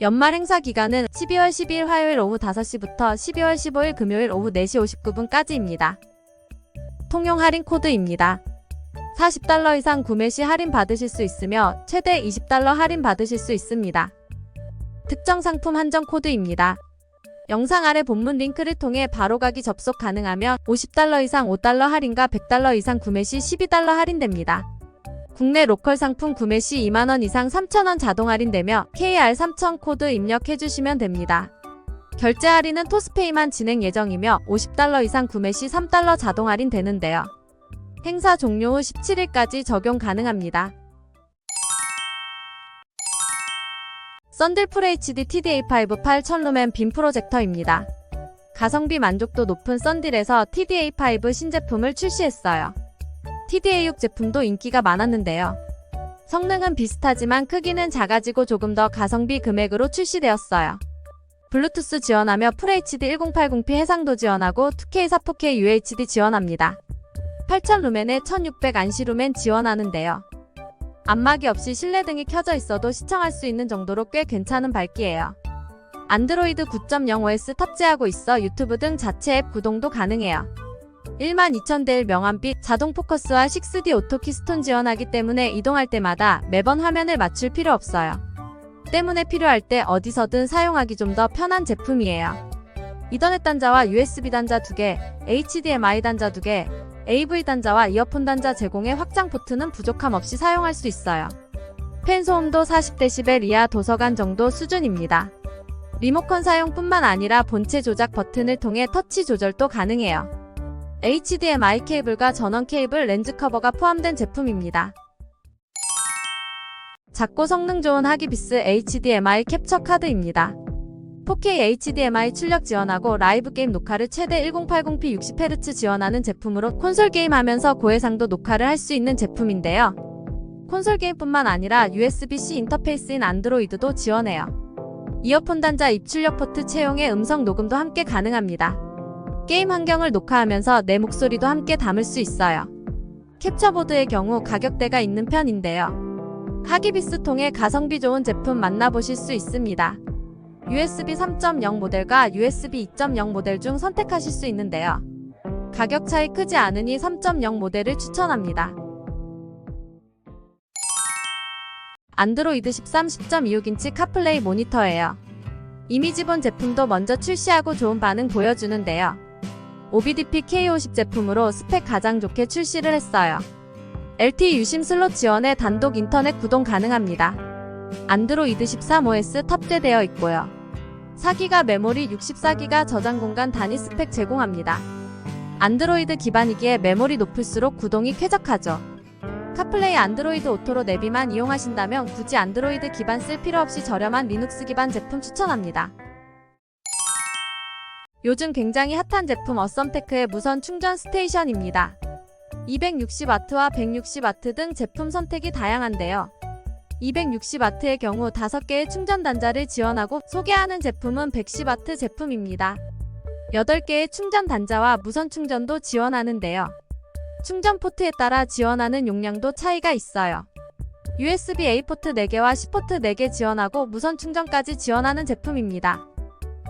연말 행사 기간은 12월 12일 화요일 오후 5시부터 12월 15일 금요일 오후 4시 59분까지입니다. 통용 할인 코드입니다. 40달러 이상 구매 시 할인 받으실 수 있으며 최대 20달러 할인 받으실 수 있습니다. 특정 상품 한정 코드입니다. 영상 아래 본문 링크를 통해 바로가기 접속 가능하며 50달러 이상 5달러 할인과 100달러 이상 구매 시 12달러 할인됩니다. 국내 로컬 상품 구매 시 2만원 이상 3,000원 자동 할인되며 KR3000 코드 입력해주시면 됩니다. 결제 할인은 토스페이만 진행 예정이며 50달러 이상 구매 시 3달러 자동 할인되는데요. 행사 종료 후 17일까지 적용 가능합니다. 썬들 FHD TDA5 8000루멘 빔 프로젝터입니다. 가성비 만족도 높은 썬딜에서 TDA5 신제품을 출시했어요. TDA6 제품도 인기가 많았는데요. 성능은 비슷하지만 크기는 작아지고 조금 더 가성비 금액으로 출시되었어요. 블루투스 지원하며 FHD 1080p 해상도 지원하고 2K 4K UHD 지원합니다. 8000루멘에 1600 안시루멘 지원하는데요. 안마기 없이 실내 등이 켜져 있어도 시청할 수 있는 정도로 꽤 괜찮은 밝기예요. 안드로이드 9.0OS 탑재하고 있어 유튜브 등 자체 앱 구동도 가능해요. 12,000대1 명암빛 자동 포커스와 6D 오토 키스톤 지원하기 때문에 이동할 때마다 매번 화면을 맞출 필요 없어요. 때문에 필요할 때 어디서든 사용하기 좀 더 편한 제품이에요. 이더넷 단자와 USB 단자 2개, HDMI 단자 2개, AV 단자와 이어폰 단자 제공해 확장 포트는 부족함 없이 사용할 수 있어요. 팬 소음도 40dB 이하 도서관 정도 수준입니다. 리모컨 사용뿐만 아니라 본체 조작 버튼을 통해 터치 조절도 가능해요. HDMI 케이블과 전원 케이블 렌즈 커버가 포함된 제품입니다. 작고 성능 좋은 하기비스 HDMI 캡처 카드입니다. 4K HDMI 출력 지원하고 라이브 게임 녹화를 최대 1080p 60Hz 지원하는 제품으로 콘솔 게임 하면서 고해상도 녹화를 할 수 있는 제품인데요. 콘솔 게임뿐만 아니라 USB-C 인터페이스인 안드로이드도 지원해요. 이어폰 단자 입출력 포트 채용에 음성 녹음도 함께 가능합니다. 게임 환경을 녹화하면서 내 목소리도 함께 담을 수 있어요. 캡처보드의 경우 가격대가 있는 편인데요. 하기비스 통해 가성비 좋은 제품 만나보실 수 있습니다. USB 3.0 모델과 USB 2.0 모델 중 선택하실 수 있는데요. 가격 차이 크지 않으니 3.0 모델을 추천합니다. 안드로이드 13 10.26인치 카플레이 모니터예요. 이미 지본 제품도 먼저 출시하고 좋은 반응 보여주는데요. OBDP K50 제품으로 스펙 가장 좋게 출시를 했어요. LTE 유심 슬롯 지원에 단독 인터넷 구동 가능합니다. 안드로이드 13OS 탑재되어 있고요. 4기가 메모리 64기가 저장 공간 단위 스펙 제공합니다. 안드로이드 기반이기에 메모리 높을수록 구동이 쾌적하죠. 카플레이 안드로이드 오토로 내비만 이용하신다면 굳이 안드로이드 기반 쓸 필요 없이 저렴한 리눅스 기반 제품 추천합니다. 요즘 굉장히 핫한 제품 어썸테크의 무선 충전 스테이션입니다. 260W와 160W 등 제품 선택이 다양한데요. 260W의 경우 5개의 충전 단자를 지원하고 소개하는 제품은 110W 제품입니다. 8개의 충전 단자와 무선 충전도 지원하는데요. 충전 포트에 따라 지원하는 용량도 차이가 있어요. USB-A 포트 4개와 C 포트 4개 지원하고 무선 충전까지 지원하는 제품입니다.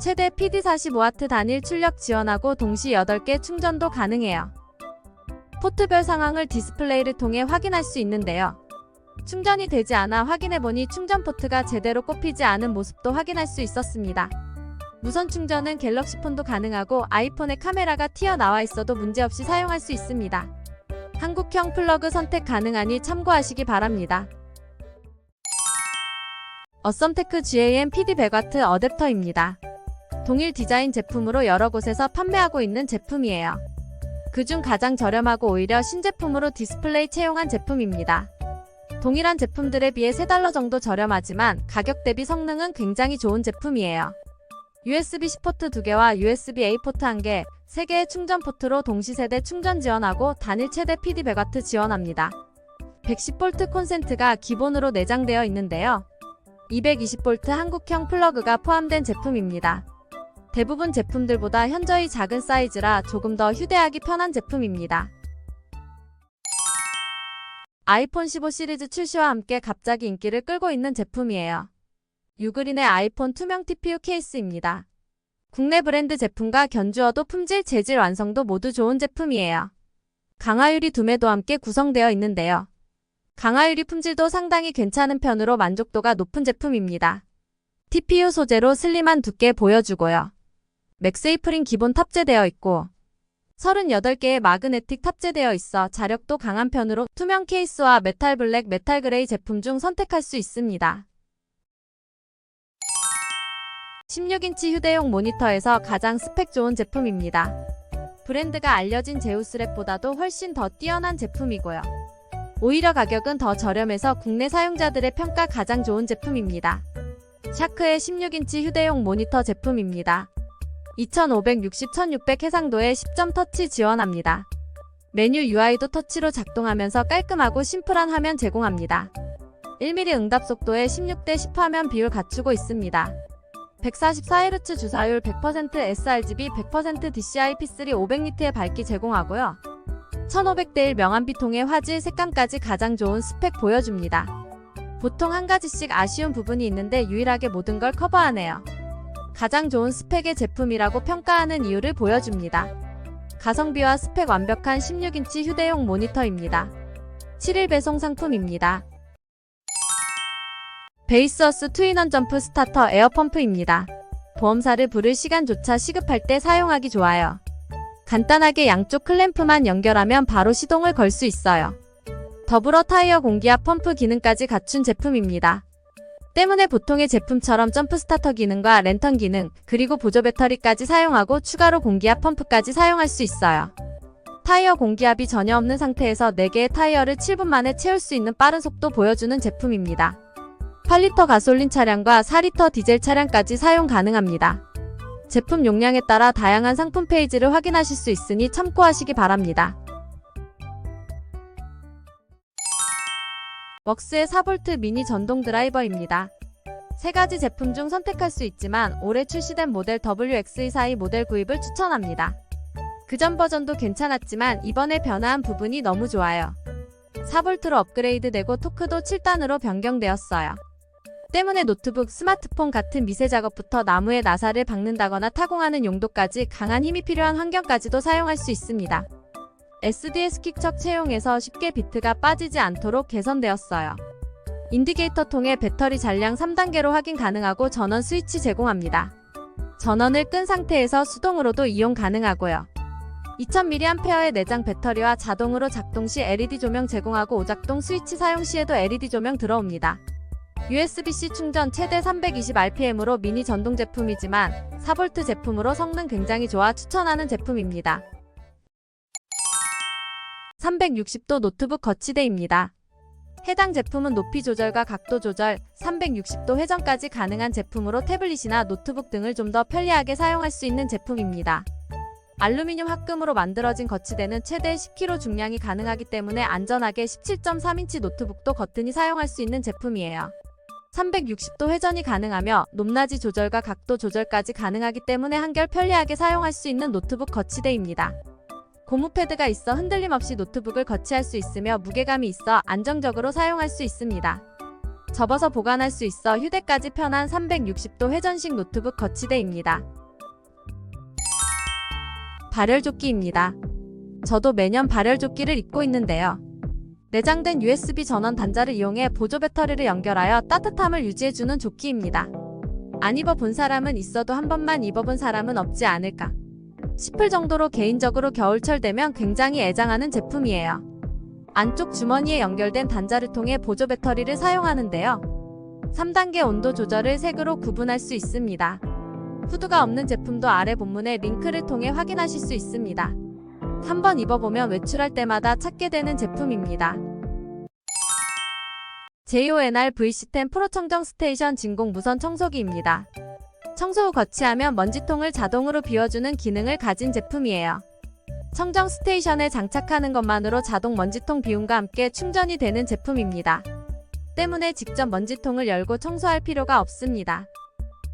최대 PD45W 단일 출력 지원하고 동시 8개 충전도 가능해요. 포트별 상황을 디스플레이를 통해 확인할 수 있는데요. 충전이 되지 않아 확인해보니 충전 포트가 제대로 꼽히지 않은 모습도 확인할 수 있었습니다. 무선 충전은 갤럭시 폰도 가능하고 아이폰의 카메라가 튀어나와 있어도 문제없이 사용할 수 있습니다. 한국형 플러그 선택 가능하니 참고하시기 바랍니다. 어썸테크 GAM PD 100W 어댑터입니다. 동일 디자인 제품으로 여러 곳에서 판매하고 있는 제품이에요. 그중 가장 저렴하고 오히려 신제품으로 디스플레이 채용한 제품입니다. 동일한 제품들에 비해 3달러 정도 저렴하지만 가격 대비 성능은 굉장히 좋은 제품이에요. USB-C 포트 2개와 USB-A 포트 1개, 3개의 충전 포트로 동시 세대 충전 지원하고 단일 최대 PD 100W 지원합니다. 110V 콘센트가 기본으로 내장되어 있는데요. 220V 한국형 플러그가 포함된 제품입니다. 대부분 제품들보다 현저히 작은 사이즈라 조금 더 휴대하기 편한 제품입니다. 아이폰 15 시리즈 출시와 함께 갑자기 인기를 끌고 있는 제품이에요. 유그린의 아이폰 투명 TPU 케이스입니다. 국내 브랜드 제품과 견주어도 품질, 재질, 완성도 모두 좋은 제품이에요. 강화유리 두매도 함께 구성되어 있는데요. 강화유리 품질도 상당히 괜찮은 편으로 만족도가 높은 제품입니다. TPU 소재로 슬림한 두께 보여주고요. 맥세이프린 기본 탑재되어 있고 38개의 마그네틱 탑재되어 있어 자력도 강한 편으로 투명 케이스와 메탈 블랙, 메탈 그레이 제품 중 선택할 수 있습니다. 16인치 휴대용 모니터에서 가장 스펙 좋은 제품입니다. 브랜드가 알려진 제우스랩보다도 훨씬 더 뛰어난 제품이고요. 오히려 가격은 더 저렴해서 국내 사용자들의 평가 가장 좋은 제품입니다. 샤크의 16인치 휴대용 모니터 제품입니다. 2560-1600 해상도에 10점 터치 지원합니다. 메뉴 UI도 터치로 작동하면서 깔끔하고 심플한 화면 제공합니다. 1mm 응답 속도에 16대 10 화면 비율 갖추고 있습니다. 144Hz 주사율 100% sRGB 100% DCI P3 500니트의 밝기 제공하고요. 1500대 1 명암비통의 화질 색감까지 가장 좋은 스펙 보여줍니다. 보통 한 가지씩 아쉬운 부분이 있는데 유일하게 모든 걸 커버하네요. 가장 좋은 스펙의 제품이라고 평가하는 이유를 보여줍니다. 가성비와 스펙 완벽한 16인치 휴대용 모니터입니다. 7일 배송 상품입니다. 베이스어스 투인원 점프 스타터 에어펌프입니다. 보험사를 부를 시간조차 시급할 때 사용하기 좋아요. 간단하게 양쪽 클램프만 연결하면 바로 시동을 걸 수 있어요. 더불어 타이어 공기압 펌프 기능까지 갖춘 제품입니다. 때문에 보통의 제품처럼 점프 스타터 기능과 랜턴 기능, 그리고 보조 배터리까지 사용하고 추가로 공기압 펌프까지 사용할 수 있어요. 타이어 공기압이 전혀 없는 상태에서 4개의 타이어를 7분 만에 채울 수 있는 빠른 속도 보여주는 제품입니다. 8리터 가솔린 차량과 4리터 디젤 차량까지 사용 가능합니다. 제품 용량에 따라 다양한 상품 페이지를 확인하실 수 있으니 참고하시기 바랍니다. 웍스의 4V 미니 전동 드라이버입니다. 세 가지 제품 중 선택할 수 있지만 올해 출시된 모델 WX242 모델 구입을 추천합니다. 그전 버전도 괜찮았지만 이번에 변화한 부분이 너무 좋아요. 4V로 업그레이드되고 토크도 7단으로 변경되었어요. 때문에 노트북, 스마트폰 같은 미세 작업부터 나무에 나사를 박는다거나 타공하는 용도까지 강한 힘이 필요한 환경까지도 사용할 수 있습니다. SDS 킥척 채용에서 쉽게 비트가 빠지지 않도록 개선되었어요. 인디게이터 통해 배터리 잔량 3단계로 확인 가능하고 전원 스위치 제공합니다. 전원을 끈 상태에서 수동으로도 이용 가능하고요. 2000mAh의 내장 배터리와 자동으로 작동 시 LED 조명 제공하고 오작동 스위치 사용 시에도 LED 조명 들어옵니다. USB-C 충전 최대 320rpm으로 미니 전동 제품이지만 4V 제품으로 성능 굉장히 좋아 추천하는 제품입니다. 360도 노트북 거치대입니다. 해당 제품은 높이 조절과 각도 조절, 360도 회전까지 가능한 제품으로 태블릿이나 노트북 등을 좀 더 편리하게 사용할 수 있는 제품입니다. 알루미늄 합금으로 만들어진 거치대는 최대 10kg 중량이 가능하기 때문에 안전하게 17.3인치 노트북도 거뜬히 사용할 수 있는 제품이에요. 360도 회전이 가능하며 높낮이 조절과 각도 조절까지 가능하기 때문에 한결 편리하게 사용할 수 있는 노트북 거치대입니다. 고무 패드가 있어 흔들림 없이 노트북을 거치할 수 있으며 무게감이 있어 안정적으로 사용할 수 있습니다. 접어서 보관할 수 있어 휴대까지 편한 360도 회전식 노트북 거치대입니다. 발열조끼입니다. 저도 매년 발열조끼를 입고 있는데요. 내장된 USB 전원 단자를 이용해 보조 배터리를 연결하여 따뜻함을 유지해주는 조끼입니다. 안 입어본 사람은 있어도 한 번만 입어본 사람은 없지 않을까 싶을 정도로 개인적으로 겨울철 되면 굉장히 애장하는 제품이에요. 안쪽 주머니에 연결된 단자를 통해 보조 배터리를 사용하는데요. 3단계 온도 조절을 색으로 구분할 수 있습니다. 후드가 없는 제품도 아래 본문의 링크를 통해 확인하실 수 있습니다. 한번 입어보면 외출할 때마다 찾게 되는 제품입니다. JONR VC10 프로 청정 스테이션 진공 무선 청소기입니다. 청소 후 거치하면 먼지통을 자동으로 비워주는 기능을 가진 제품이에요. 청정 스테이션에 장착하는 것만으로 자동 먼지통 비움과 함께 충전이 되는 제품입니다. 때문에 직접 먼지통을 열고 청소할 필요가 없습니다.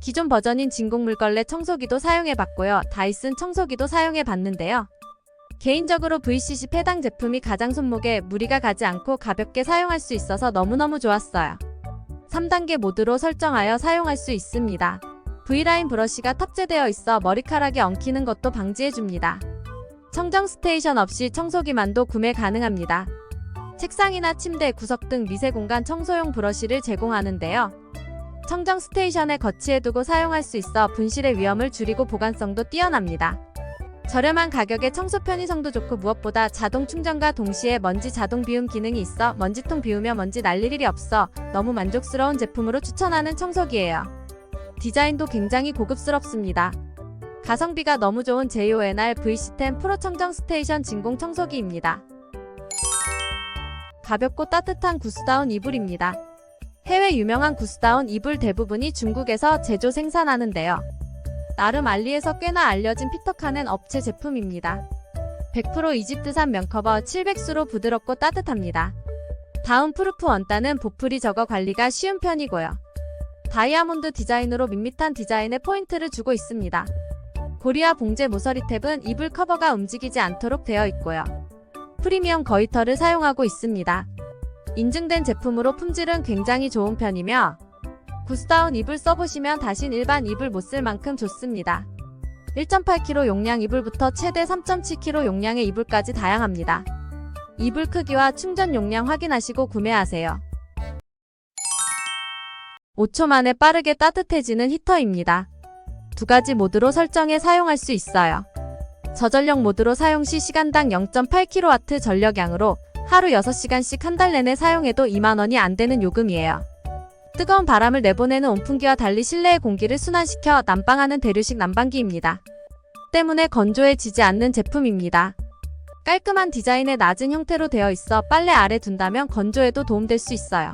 기존 버전인 진공 물걸레 청소기도 사용해봤고요. 다이슨 청소기도 사용해봤는데요. 개인적으로 VCC 해당 제품이 가장 손목에 무리가 가지 않고 가볍게 사용할 수 있어서 너무너무 좋았어요. 3단계 모드로 설정하여 사용할 수 있습니다. V라인 브러쉬가 탑재되어 있어 머리카락이 엉키는 것도 방지해줍니다. 청정 스테이션 없이 청소기만도 구매 가능합니다. 책상이나 침대, 구석 등 미세 공간 청소용 브러쉬를 제공하는데요. 청정 스테이션에 거치해두고 사용할 수 있어 분실의 위험을 줄이고 보관성도 뛰어납니다. 저렴한 가격에 청소 편의성도 좋고 무엇보다 자동 충전과 동시에 먼지 자동 비움 기능이 있어 먼지통 비우며 먼지 날릴 일이 없어 너무 만족스러운 제품으로 추천하는 청소기예요. 디자인도 굉장히 고급스럽습니다. 가성비가 너무 좋은 JONR V10 프로 청정 스테이션 진공 청소기입니다. 가볍고 따뜻한 구스다운 이불입니다. 해외 유명한 구스다운 이불 대부분이 중국에서 제조 생산하는데요. 나름 알리에서 꽤나 알려진 피터카는 업체 제품입니다. 100% 이집트산 면커버 700수로 부드럽고 따뜻합니다. 다음 프루프 원단은 보풀이 적어 관리가 쉬운 편이고요. 다이아몬드 디자인으로 밋밋한 디자인에 포인트를 주고 있습니다. 고리와 봉제 모서리 탭은 이불 커버가 움직이지 않도록 되어 있고요. 프리미엄 거위털을 사용하고 있습니다. 인증된 제품으로 품질은 굉장히 좋은 편이며 구스다운 이불 써보시면 다신 일반 이불 못 쓸 만큼 좋습니다. 1.8kg 용량 이불부터 최대 3.7kg 용량의 이불까지 다양합니다. 이불 크기와 충전 용량 확인하시고 구매하세요. 5초 만에 빠르게 따뜻해지는 히터입니다. 두 가지 모드로 설정해 사용할 수 있어요. 저전력 모드로 사용 시 시간당 0.8kW 전력량으로 하루 6시간씩 한 달 내내 사용해도 2만원이 안 되는 요금이에요. 뜨거운 바람을 내보내는 온풍기와 달리 실내의 공기를 순환시켜 난방하는 대류식 난방기입니다. 때문에 건조해지지 않는 제품입니다. 깔끔한 디자인의 낮은 형태로 되어 있어 빨래 아래 둔다면 건조에도 도움될 수 있어요.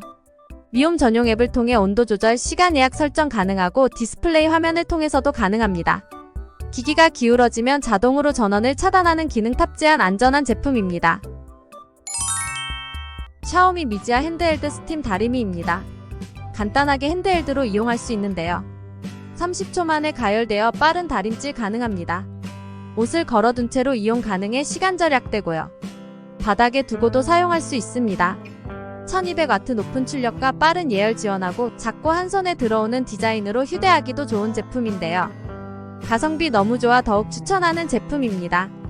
미홈 전용 앱을 통해 온도 조절, 시간 예약 설정 가능하고 디스플레이 화면을 통해서도 가능합니다. 기기가 기울어지면 자동으로 전원을 차단하는 기능 탑재한 안전한 제품입니다. 샤오미 미지아 핸드헬드 스팀 다리미입니다. 간단하게 핸드헬드로 이용할 수 있는데요. 30초 만에 가열되어 빠른 다림질 가능합니다. 옷을 걸어둔 채로 이용 가능해 시간 절약되고요. 바닥에 두고도 사용할 수 있습니다. 1200W 높은 출력과 빠른 예열 지원하고 작고 한 손에 들어오는 디자인으로 휴대하기도 좋은 제품인데요. 가성비 너무 좋아 더욱 추천하는 제품입니다.